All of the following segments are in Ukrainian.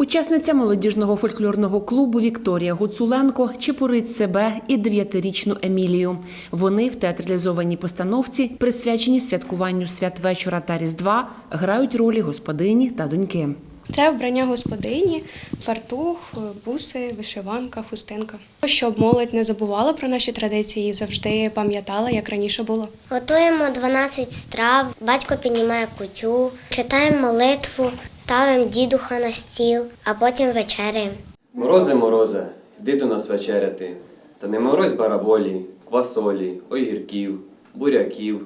Учасниця молодіжного фольклорного клубу Вікторія Гуцуленко чепурить себе і дев'ятирічну Емілію. Вони в театралізованій постановці, присвячені святкуванню святвечора та Різдва, грають ролі господині та доньки. Це вбрання господині, фартух, буси, вишиванка, хустинка. Щоб молодь не забувала про наші традиції і завжди пам'ятала, як раніше було. Готуємо 12 страв, батько піднімає кутю, читаємо молитву, ставимо дідуха на стіл, а потім вечеряємо. Морозе, морозе, йди до нас вечеряти, та не морозь бараболі, квасолі, огірків, буряків.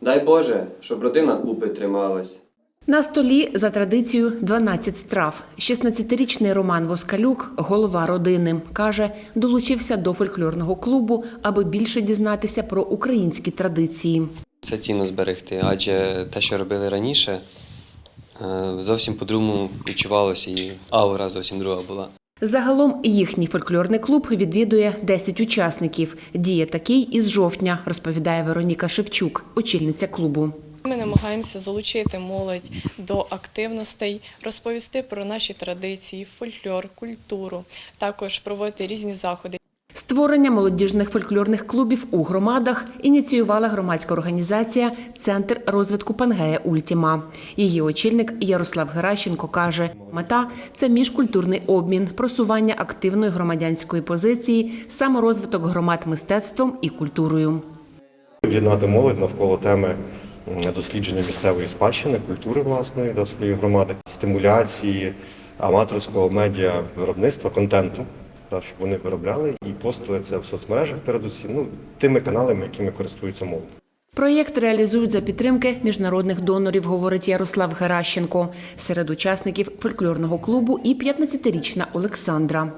Дай Боже, щоб родина купи трималась. На столі за традицією 12 страв. 16-річний Роман Воскалюк, голова родини, каже, долучився до фольклорного клубу, аби більше дізнатися про українські традиції. Це цінно зберегти, адже те, що робили раніше, зовсім по-другому відчувалося і аура зовсім друга була. Загалом їхній фольклорний клуб відвідує 10 учасників. Діє такий із жовтня, розповідає Вероніка Шевчук, очільниця клубу. Ми намагаємося залучити молодь до активностей, розповісти про наші традиції, фольклор, культуру, також проводити різні заходи. Створення молодіжних фольклорних клубів у громадах ініціювала громадська організація Центр розвитку Пангея Ультіма. Її очільник Ярослав Геращенко каже: мета це міжкультурний обмін, просування активної громадянської позиції, саморозвиток громад мистецтвом і культурою. Об'єднати молодь навколо теми дослідження місцевої спадщини, культури власної до своєї громади, стимуляції аматорського медіа виробництва, контенту, щоб вони виробляли і постили це в соцмережах, передусім, ну, тими каналами, якими користуються молодь. Проєкт реалізують за підтримки міжнародних донорів, говорить Ярослав Геращенко. Серед учасників фольклорного клубу і 15-річна Олександра.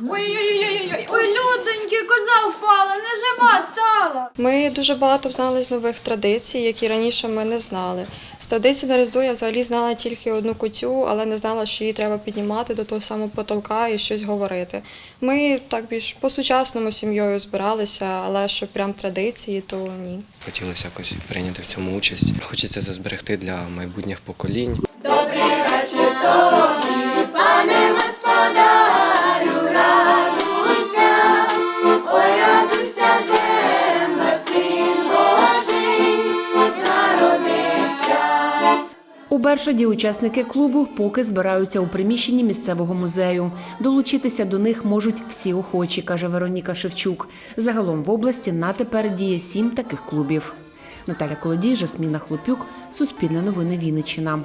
Ой-ой-ой, ой, людоньки, коза впала, не жива стала. Ми дуже багато знали з нових традицій, які раніше ми не знали. З традицій на Різдво я взагалі знала тільки одну кутю, але не знала, що її треба піднімати до того самого потолка і щось говорити. Ми так більш по-сучасному сім'єю збиралися, але що прям традиції, то ні. Хотілося якось прийняти в цьому участь. Хочеться це зберегти для майбутніх поколінь. У Бершаді учасники клубу поки збираються у приміщенні місцевого музею. Долучитися до них можуть всі охочі, каже Вероніка Шевчук. Загалом в області на тепер діє сім таких клубів. Наталя Колодій, Жасміна Хлопюк, Суспільне новини Вінниччина.